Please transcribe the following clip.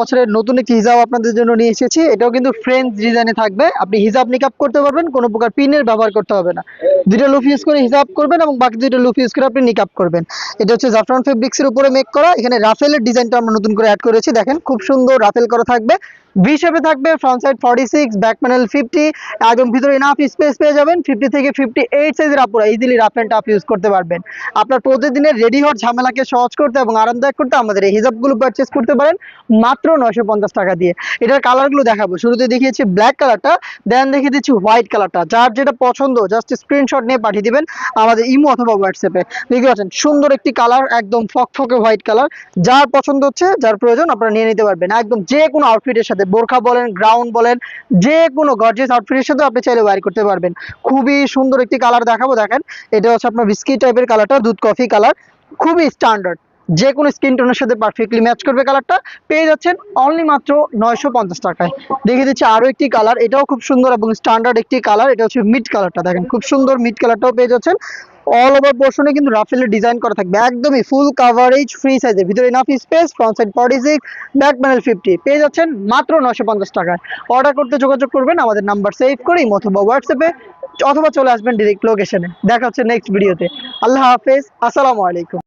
বছরের নতুন একটি হিজাব আপনাদের জন্য নিয়ে এসেছি। এটাও কিন্তু ফ্রেঞ্চ ডিজাইনে থাকবে। আপনি হিজাব নিকাপ করতে পারবেন, কোনো প্রকার পিনের ব্যবহার করতে হবে না। দুটো লুফ ইউজ করে হিজাব করবেন এবং বাকি দুটো লুফ ইউজ করে আপনি নিকাপ করবেন। এটা হচ্ছে জাফরান ফেব্রিক্সের উপরে মেক করা। এখানে রাফেলের ডিজাইনটা আমরা নতুন করে অ্যাড করেছি। দেখেন, খুব সুন্দর রাফেল করা থাকবে। ভি শেপে থাকবে front side forty six back panel fifty একদম ভিতরে ইনাফ স্পেস পেয়ে যাবেন। ফিফটি থেকে ফিফটি এইট সাইজের আপুরা easily rough and tough use করতে পারবেন। আপনার প্রতিদিনের রেডি হওয়ার ঝামেলাকে সহজ করতে এবং আরামদায়ক করতে আমাদের এই হিজাবগুলো পারচেস করতে পারেন মাত্র নশো পঞ্চাশ টাকা দিয়ে। এটার কালারগুলো দেখাবো। শুরুতে দেখিয়েছি ব্ল্যাক কালারটা দেন দেখিয়ে দিচ্ছি হোয়াইট কালারটা যার যেটা পছন্দ জাস্ট স্ক্রিনশট নিয়ে পাঠিয়ে দিবেন আমাদের ইমো অথবা হোয়াটসঅ্যাপে দেখতে পাচ্ছেন, সুন্দর একটি কালার একদম ফকফকে হোয়াইট কালার যার পছন্দ হচ্ছে, যার প্রয়োজন, আপনারা নিয়ে নিতে পারবেন। একদম যে কোনো আউটফিটের সাথে বোরখা বলেন গ্রাউন্ড বলেন যে কোনো গর্জিয়াস আউটফিটের সাথে আপনি চাইলে ওয়ার করতে পারবেন। খুবই সুন্দর একটি কালার দেখাবো, দেখেন। এটা হচ্ছে আপনার বিস্কিট টাইপের কালারটা দুধ কফি কালার খুবই স্ট্যান্ডার্ড যে কোনো স্কিন টোনের সাথে পারফেক্টলি ম্যাচ করবে কালারটা পেয়ে যাচ্ছেন অনলি মাত্র নয়শো পঞ্চাশ টাকায়। দেখে দিচ্ছি আরও একটি কালার এটাও খুব সুন্দর এবং স্ট্যান্ডার্ড একটি কালার এটা হচ্ছে মিড কালারটা দেখেন। খুব সুন্দর মিড কালারটাও পেয়ে যাচ্ছেন। অল ওভার পোর্শনে কিন্তু রাফেলের ডিজাইন করা থাকবে। একদমই ফুল কাভারেজ ফ্রি সাইজের ভিতরে enough space front side forty six back panel fifty পেয়ে যাচ্ছেন মাত্র নশো পঞ্চাশ টাকায়। অর্ডার করতে যোগাযোগ করবেন, আমাদের নাম্বার সেভ করি অথবা হোয়াটসঅ্যাপে অথবা চলে আসবেন ডিরেক্ট লোকেশনে দেখা হচ্ছে নেক্সট ভিডিওতে আল্লাহ হাফেজ, আসসালামু আলাইকুম।